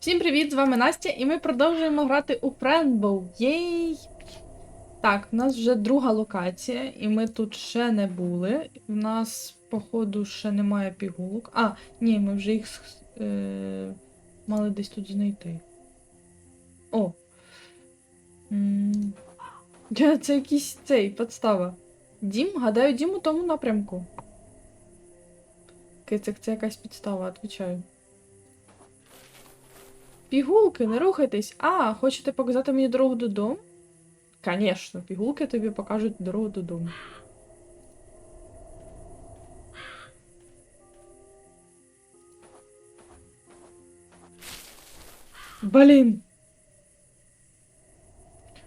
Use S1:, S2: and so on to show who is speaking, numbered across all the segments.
S1: Всім привіт! З вами Настя, і ми продовжуємо грати у Friendbow. Єй! Так, в нас вже друга локація, і ми тут ще не були. У нас, походу, ще немає пігулок. А, ні, ми вже їх е, мали десь тут знайти. О! Це якийсь цей подстава. Дім? Гадаю, дім у тому напрямку. Кицик, це якась підстава, відповідаю. Пігулки, не рухайтесь. А, хочете показати мені дорогу додому? Конечно, пігулки тобі покажуть дорогу додому. Блін.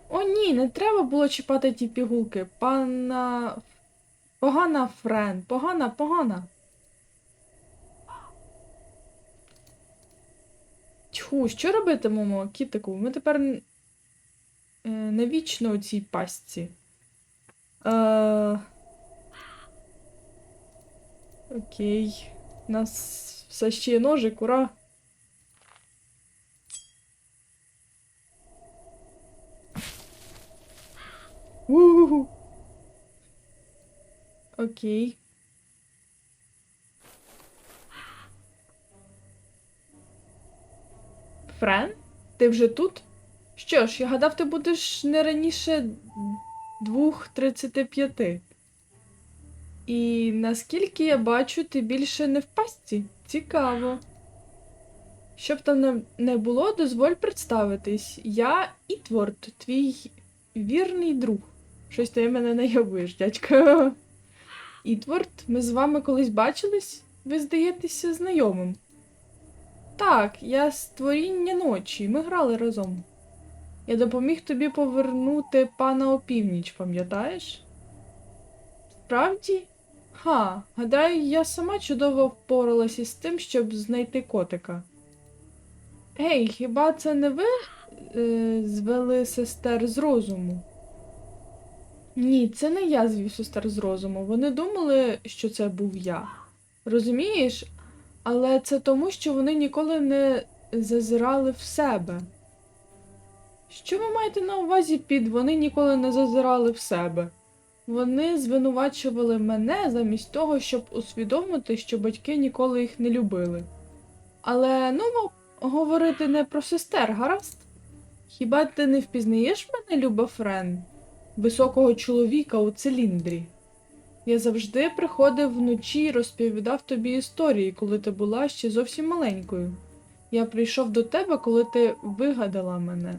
S1: О, ні, не треба було чіпати ті пігулки. Пана. Погана френ. Погана, погана. Тьху, що робитимемо, кітику? Ми тепер е, не у цій пастці. Е... Окей. У нас все ще є ножик, ура. у Окей. Френ? Ти вже тут? Що ж, я гадав, ти будеш не раніше 2.35. І наскільки я бачу, ти більше не в пастці? Цікаво. Щоб там не, було, дозволь представитись. Я Ітворд, твій вірний друг. Щось ти мене найобуєш, дядька. Ітворд, ми з вами колись бачились? Ви здаєтеся знайомим. Так, я створіння ночі. Ми грали разом. Я допоміг тобі повернути пана опівніч, пам'ятаєш? Справді? Ха, гадаю, я сама чудово впоралась із тим, щоб знайти котика. Гей, хіба це не ви е, звели сестер з розуму? Ні, це не я звів сестер з розуму. Вони думали, що це був я. Розумієш? Але це тому, що вони ніколи не зазирали в себе. Що ви маєте на увазі під вони ніколи не зазирали в себе? Вони звинувачували мене замість того, щоб усвідомити, що батьки ніколи їх не любили. Але ну, говорити не про сестер, гаразд? Хіба ти не впізнаєш мене, люба Френ, високого чоловіка у циліндрі? Я завжди приходив вночі і розповідав тобі історії, коли ти була ще зовсім маленькою. Я прийшов до тебе, коли ти вигадала мене.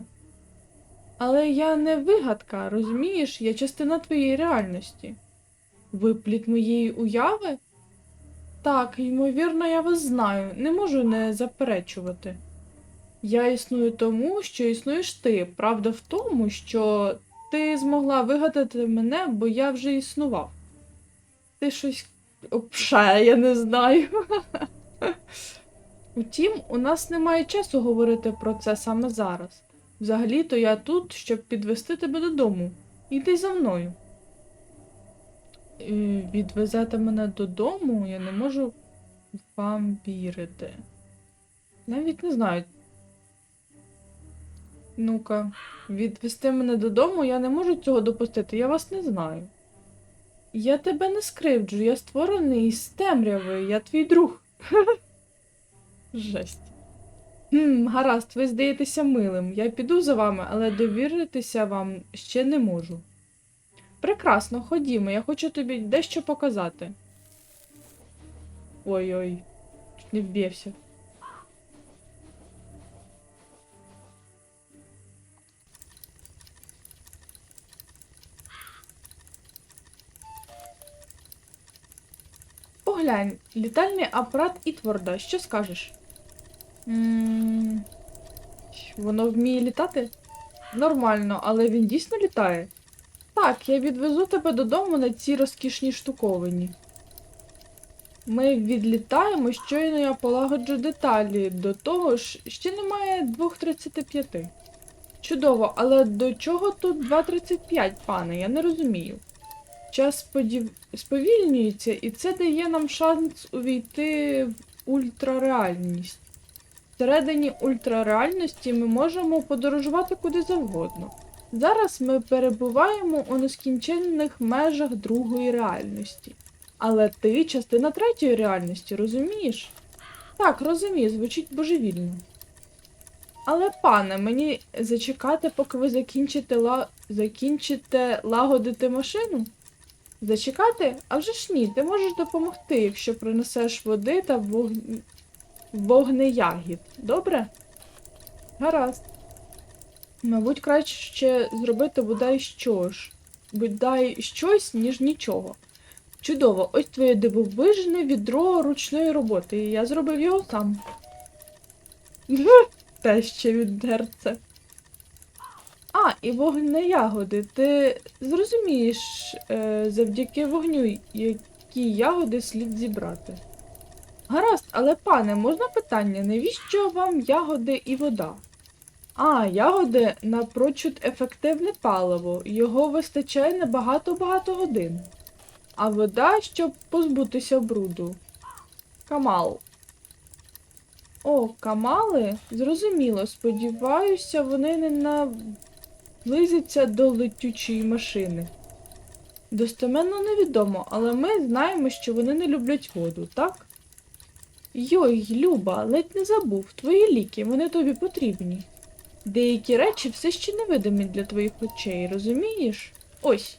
S1: Але я не вигадка, розумієш, я частина твоєї реальності. Випліт моєї уяви? Так, ймовірно, я вас знаю, не можу не заперечувати. Я існую тому, що існуєш ти. Правда в тому, що ти змогла вигадати мене, бо я вже існував. Ти щось обше, я не знаю. Утім, у нас немає часу говорити про це саме зараз. Взагалі-то я тут, щоб підвести тебе додому. Іди за мною. Е, Відвезете мене додому, я не можу вам вірити. Навіть не знаю. Ну-ка, відвести мене додому, я не можу цього допустити, я вас не знаю. Я тебе не скривджу, я створений із темряви, я твій друг. Жесть. Хм, гаразд, ви здаєтеся милим. Я піду за вами, але довіритися вам ще не можу. Прекрасно, ходімо, я хочу тобі дещо показати. Ой-ой, не вб'євся. Поглянь, літальний апарат Ітворда, що скажеш? Воно вміє літати? Нормально, але він дійсно літає. Так, я відвезу тебе додому на цій розкішній штуковині. Ми відлітаємо, щойно я полагоджу деталі. До того ж, ще немає 2.35. Чудово, але до чого тут 2.35, пане? Я не розумію. Час подів... сповільнюється, і це дає нам шанс увійти в ультрареальність. Всередині ультрареальності ми можемо подорожувати куди завгодно. Зараз ми перебуваємо у нескінченних межах другої реальності. Але ти частина третьої реальності, розумієш? Так, розумію, звучить божевільно. Але, пане, мені зачекати, поки ви закінчите, ла... закінчите лагодити машину? Зачекати? А вже ж ні, ти можеш допомогти, якщо принесеш води та вог... вогнеягід. Добре? Гаразд. Мабуть, краще ще зробити бодай що ж. Бодай щось, ніж нічого. Чудово, ось твоє дивовижне відро ручної роботи. і Я зробив його сам. Те ще віддерце. І вогнеягоди. Ти зрозумієш е, завдяки вогню, які ягоди слід зібрати. Гаразд, але пане, можна питання, навіщо вам ягоди і вода? А, ягоди напрочуд ефективне паливо, його вистачає на багато-багато годин. А вода, щоб позбутися бруду. Камал. О, камали? Зрозуміло. Сподіваюся, вони не наблизяться до летючої машини. Достеменно невідомо, але ми знаємо, що вони не люблять воду, так? Йой, Люба, ледь не забув. Твої ліки, вони тобі потрібні. Деякі речі все ще невидимі для твоїх очей, розумієш? Ось.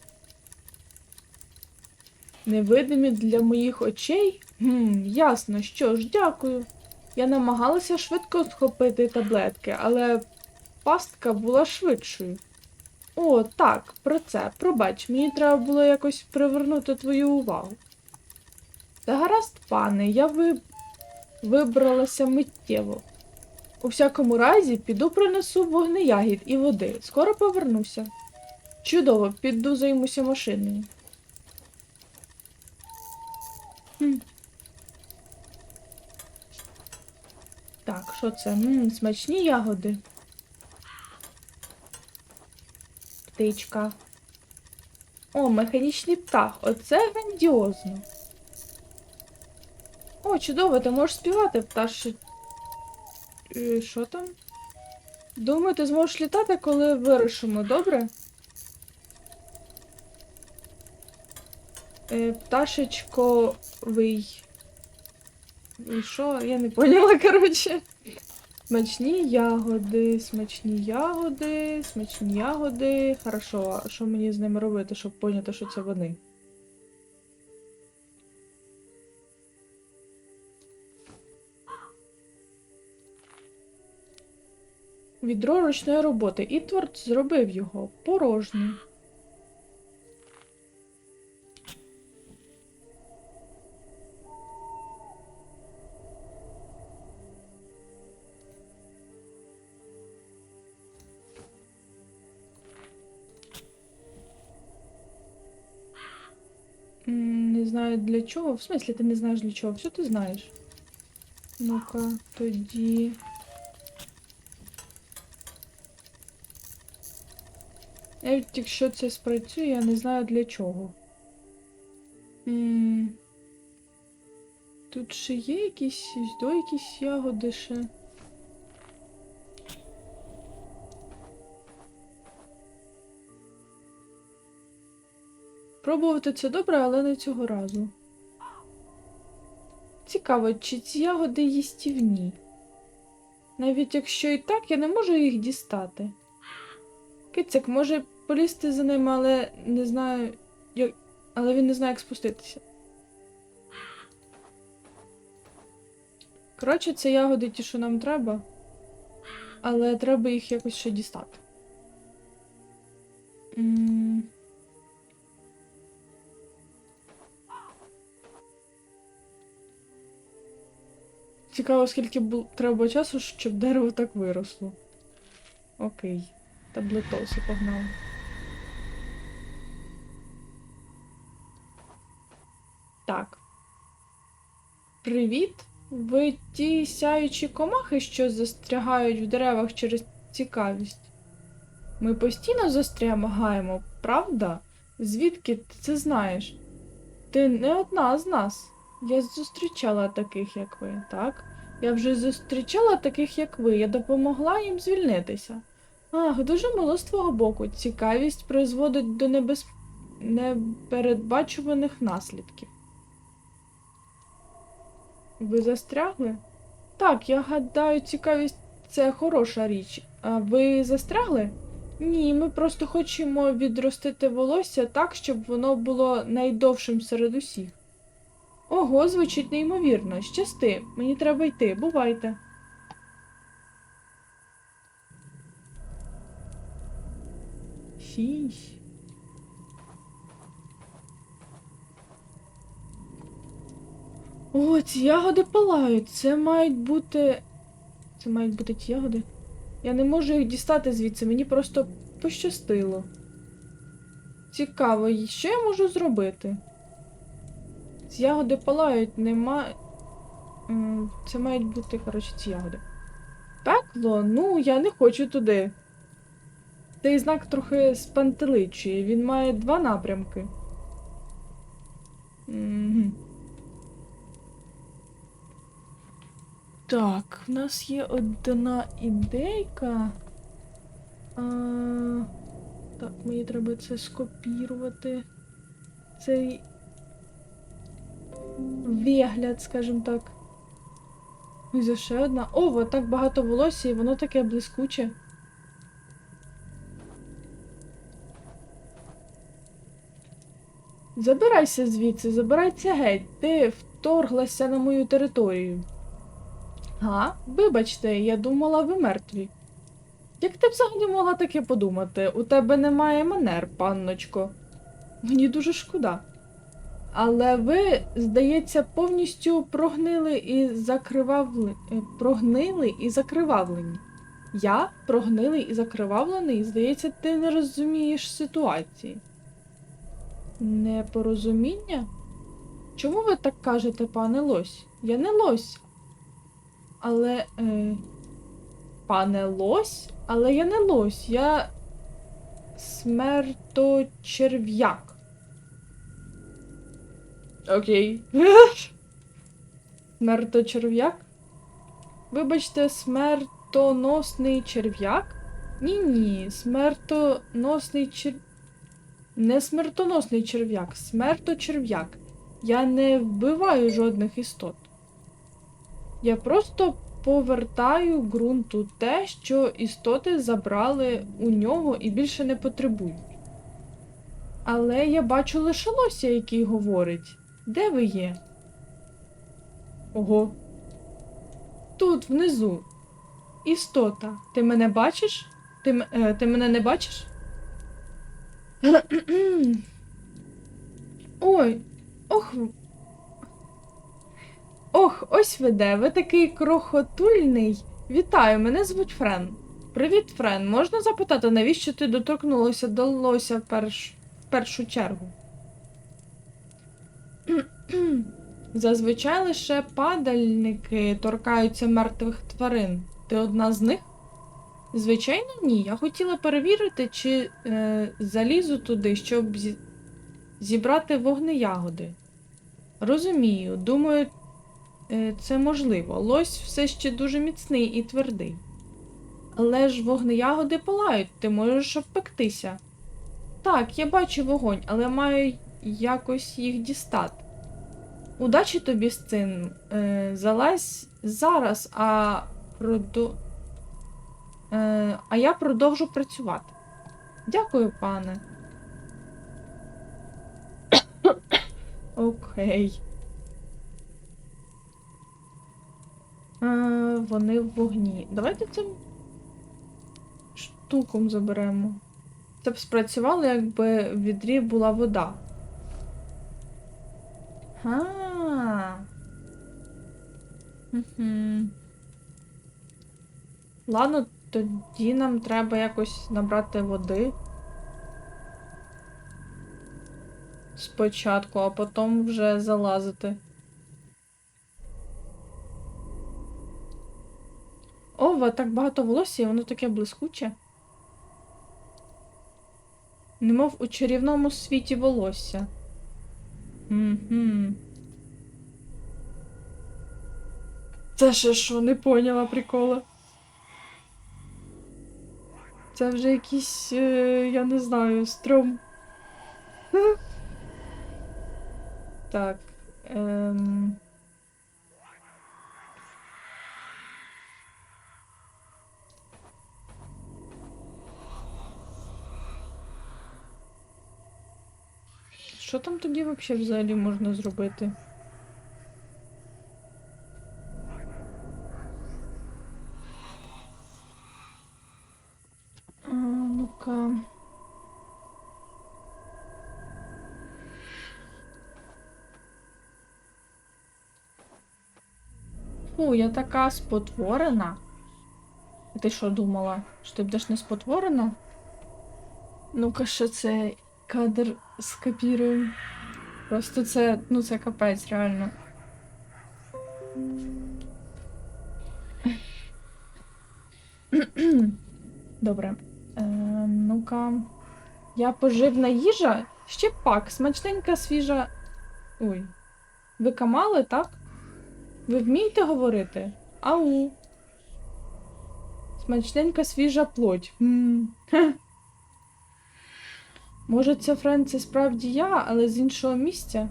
S1: Невидимі для моїх очей? Гм, ясно, що ж, дякую. Я намагалася швидко схопити таблетки, але пастка була швидшою. О, так, про це. Пробач, мені треба було якось привернути твою увагу. Та гаразд, пане, я ви... вибралася миттєво. У всякому разі, піду принесу вогнеягід і води. Скоро повернуся. Чудово, піду займуся машиною. Хм. Так, що це? М, смачні ягоди. Птичка. О, механічний птах. Оце грандіозно. О, чудово, ти можеш співати, пташе. Е, Що там? Думаю, ти зможеш літати, коли вирушимо, добре? Е, пташечковий. І що? Я не поняла, коротше. Смачні ягоди, смачні ягоди, смачні ягоди. Хорошо, а що мені з ними робити, щоб поняти, що це вони? Відро ручної роботи. Ітворд зробив його порожній. Для чого. В смислі ти не знаєш для чого? Все ти знаєш. Ну-ка, тоді. Навіть якщо це спрацює, я не знаю для чого. М, Тут ще є якісь до якісь ягоди ще. Пробувати це добре, але не цього разу. Цікаво, чи ці ягоди їстівні? Навіть якщо і так, я не можу їх дістати. Кицик може полізти за ними, але не знаю, як. Але він не знає, як спуститися. Коротше, це ягоди ті, що нам треба. Але треба їх якось ще дістати. М. Цікаво, скільки бу- треба часу, щоб дерево так виросло. Окей. Таблетоси погнали. Так. Привіт. Ви ті сяючі комахи, що застрягають в деревах через цікавість. Ми постійно застрягаємо, правда? Звідки ти це знаєш? Ти не одна з нас. Я зустрічала таких, як ви, так? Я вже зустрічала таких, як ви. Я допомогла їм звільнитися. Ах, дуже мило з твого боку. Цікавість призводить до небез... непередбачуваних наслідків. Ви застрягли? Так, я гадаю, цікавість це хороша річ. А ви застрягли? Ні, ми просто хочемо відростити волосся так, щоб воно було найдовшим серед усіх. Ого, звучить неймовірно. Щасти, мені треба йти, бувайте. Фісь. О, ці ягоди палають. Це мають бути. Це мають бути ті ягоди. Я не можу їх дістати звідси, мені просто пощастило. Цікаво, що я можу зробити? Ягоди палають, нема. Це мають бути, коротше, ці ягоди. Пекло? Ну, я не хочу туди. Цей знак трохи спантеличує. Він має два напрямки. Мгм. Так, в нас є одна ідейка. А, так, мені треба це скопірувати. Цей вигляд, скажімо так. Ось за ще одна. О, вот так багато волосся, і воно таке блискуче. Забирайся звідси, забирайся геть. Ти вторглася на мою територію. Га? Вибачте, я думала, ви мертві. Як ти взагалі могла таке подумати? У тебе немає манер, панночко. Мені дуже шкода. Але ви, здається, повністю прогнили і закривавли... е, прогнили і закривавлені. Я прогнилий і закривавлений, здається, ти не розумієш ситуації. Непорозуміння? Чому ви так кажете, пане лось? Я не лось. Але. Е... Пане лось? Але я не лось, я смерточерв'як. Окей. Смерточерв'як? Вибачте, смертоносний черв'як? Ні-ні, смертоносний чер... Не смертоносний черв'як, смерточерв'як. Я не вбиваю жодних істот. Я просто повертаю ґрунту те, що істоти забрали у нього і більше не потребують. Але я бачу лише лося, який говорить. Де ви є? Ого. Тут, внизу. Істота. Ти мене бачиш? Ти, е, ти мене не бачиш? Ой, ох. Ох, ось ви де, ви такий крохотульний. Вітаю, мене звуть Френ. Привіт, Френ. Можна запитати, навіщо ти доторкнулася до лося в, перш... першу чергу? Зазвичай лише падальники торкаються мертвих тварин. Ти одна з них? Звичайно, ні. Я хотіла перевірити, чи е, залізу туди, щоб зі... зібрати вогнеягоди. Розумію, думаю, е, це можливо. Лось все ще дуже міцний і твердий. Але ж вогнеягоди палають, ти можеш обпектися. Так, я бачу вогонь, але маю якось їх дістати. Удачі тобі з цим. Е, залазь зараз, а продо... Е, а я продовжу працювати. Дякую, пане. Окей. Е, вони в вогні. Давайте цим штуком заберемо. Це б спрацювало, якби в відрі була вода. А. Угу. Ладно, тоді нам треба якось набрати води. Спочатку, а потім вже залазити. Ова, так багато волосся, і воно таке блискуче. Немов у чарівному світі волосся. Угу. Це ще що, не поняла прикола. Це вже якийсь, е, я не знаю, стром. Так. Ем... Що там тоді вообще взагалі можна зробити? А, ну-ка. Фу, я така спотворена. А ти що думала? Що ти будеш не спотворена? Ну-ка, що це кадр скопіруємо. Просто це, ну це капець, реально. Добре. Е, ну-ка. Я поживна їжа? Ще пак, смачненька свіжа. Ой. Ви камали, так? Ви вмієте говорити? Ау. Смачненька свіжа плоть. М. Хе. Може, це Френ це справді я, але з іншого місця?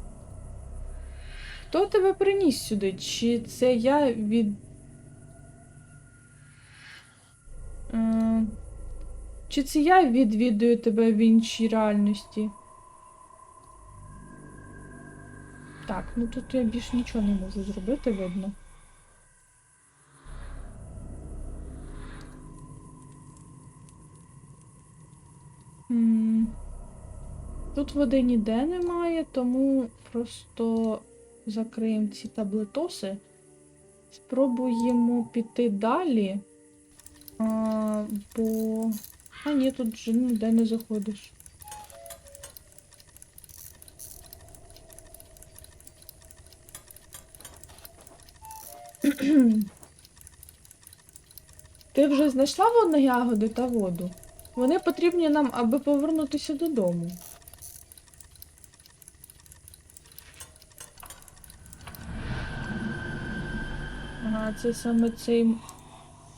S1: Хто тебе приніс сюди? Чи це я від. Е, Чи це я відвідую тебе в іншій реальності? Так, ну тут я більш нічого не можу зробити, видно. Тут води ніде немає, тому просто закриємо ці таблетоси. Спробуємо піти далі. А, бо. А ні, тут же ніде не заходиш. Ти вже знайшла водну ягоди та воду? Вони потрібні нам, аби повернутися додому. Ага, це саме цей,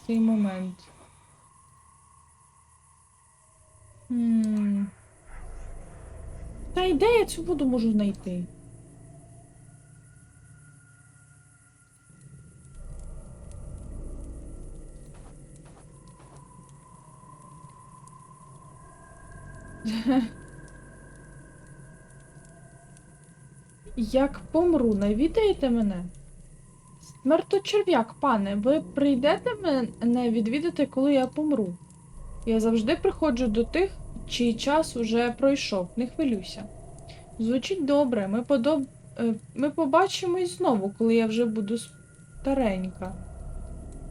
S1: цей момент. Хм. Та й я цю воду можу знайти? Як помру, навідаєте мене? Смерточерв'як, пане, ви прийдете мене відвідати, коли я помру. Я завжди приходжу до тих, чий час уже пройшов, не хвилюйся. Звучить добре, ми, подоб... е, ми побачимось знову, коли я вже буду старенька.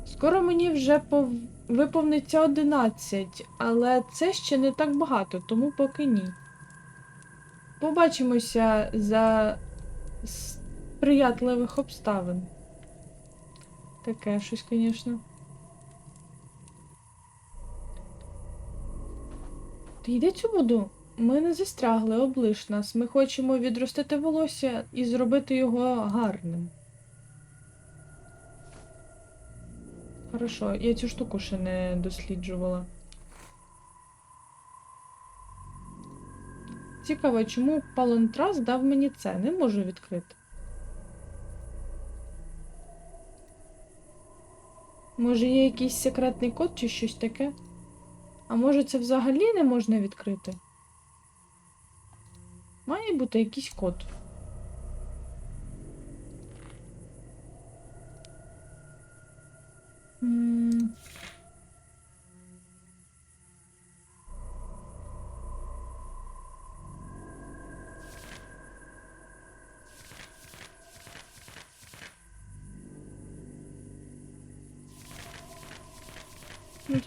S1: Скоро мені вже пов... виповниться 11, але це ще не так багато, тому поки ні. Побачимося за сприятливих обставин. Таке щось, звісно. Ти йди цю воду. Ми не застрягли, облиш нас. Ми хочемо відростити волосся і зробити його гарним. Хорошо, я цю штуку ще не досліджувала. Цікаво, чому Палонтрас дав мені це? Не можу відкрити. Може, є якийсь секретний код чи щось таке? А може це взагалі не можна відкрити? Має бути якийсь код.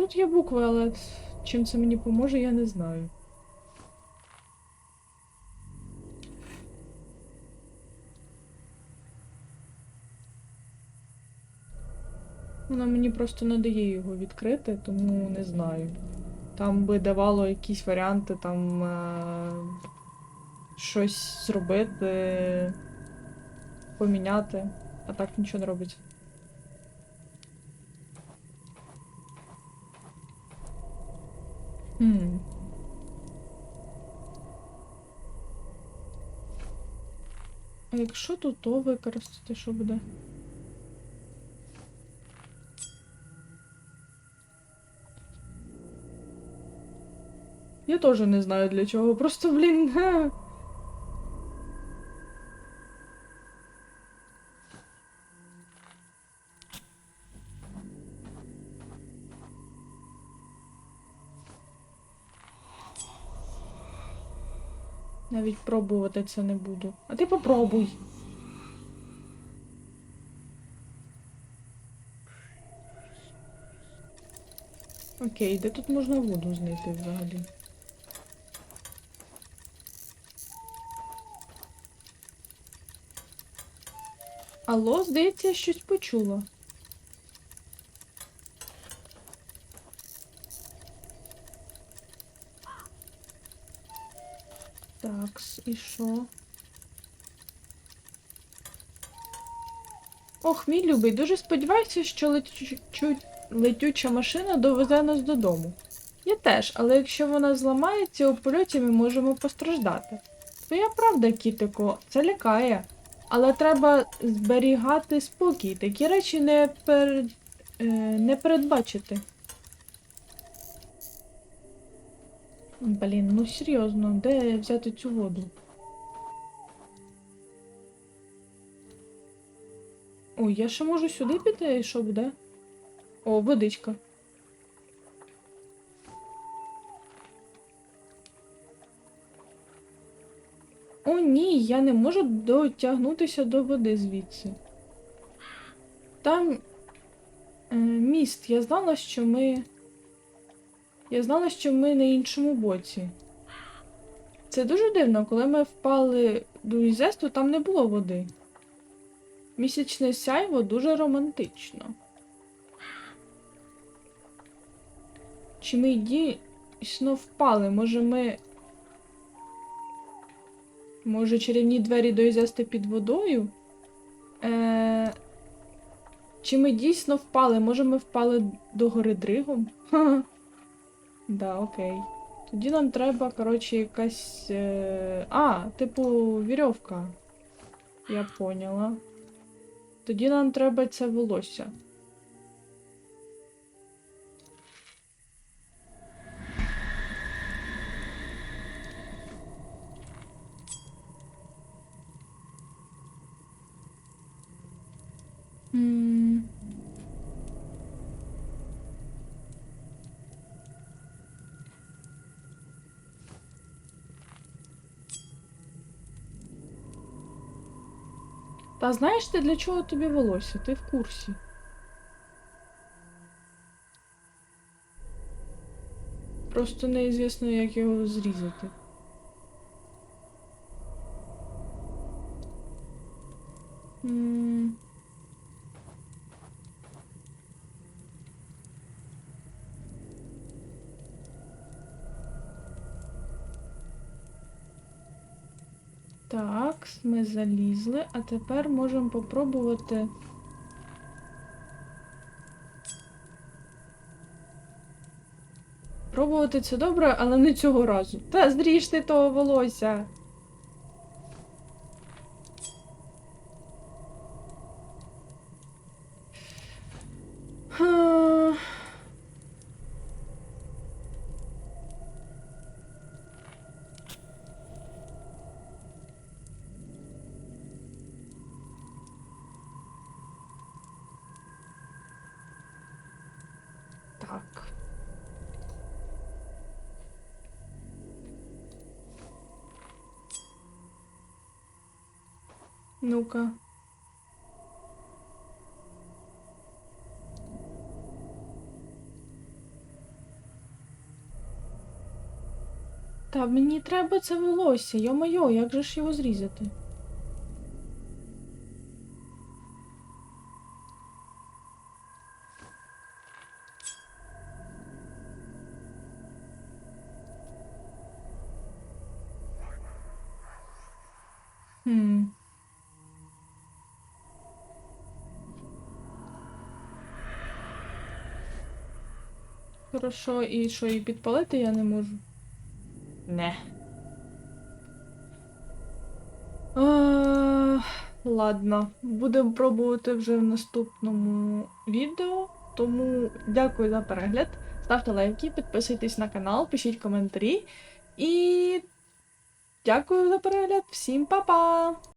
S1: Тут є букви, але чим це мені поможе, я не знаю. Воно мені просто не дає його відкрити, тому не знаю. Там би давало якісь варіанти, там е- щось зробити, поміняти, а так нічого не робить. Хм. А якщо тут то використати, що буде? Я теж не знаю для чого. Просто, блін. Навіть пробувати це не буду. А ти попробуй. Окей, де тут можна воду знайти взагалі? Алло, здається, я щось почула. Такс, і що? Ох, мій любий, дуже сподіваюся, що летючу... летюча машина довезе нас додому. Я теж, але якщо вона зламається у польоті, ми можемо постраждати. Твоя правда, кітико, це лякає. Але треба зберігати спокій. Такі речі не, пер... е, не передбачити. Блін, ну серйозно, де взяти цю воду? Ой, я ще можу сюди піти, і що буде? О, водичка. О, ні, я не можу дотягнутися до води звідси. Там е, міст. Я знала, що ми. Я знала, що ми на іншому боці. Це дуже дивно, коли ми впали до Ізесту, там не було води. Місячне сяйво дуже романтично. Чи ми дійсно впали? Може ми. Може чарівні двері до Ізеста під водою? Е... Чи ми дійсно впали? Може ми впали до гори Дригом? Ха-ха. Да, окей. Тоді нам треба, коротше, якась. Е... А, типу, вірьовка. Я поняла. Тоді нам треба це волосся. М. Та знаєш ти, для чого тобі волосся? Ти в курсі. Просто неізвісно, як його зрізати. М. Ми залізли, а тепер можемо попробувати. Пробувати це добре, але не цього разу. Та зріж ти того волосся. Ха. Так. Ну-ка. Та мені треба це волосся, йо-моє, як же ж його зрізати? Хорошо, і що, і підпалити я не можу.
S2: Не.
S1: А, ладно, будемо пробувати вже в наступному відео. Тому дякую за перегляд. Ставте лайки, підписуйтесь на канал, пишіть коментарі. І дякую за перегляд. Всім па-па!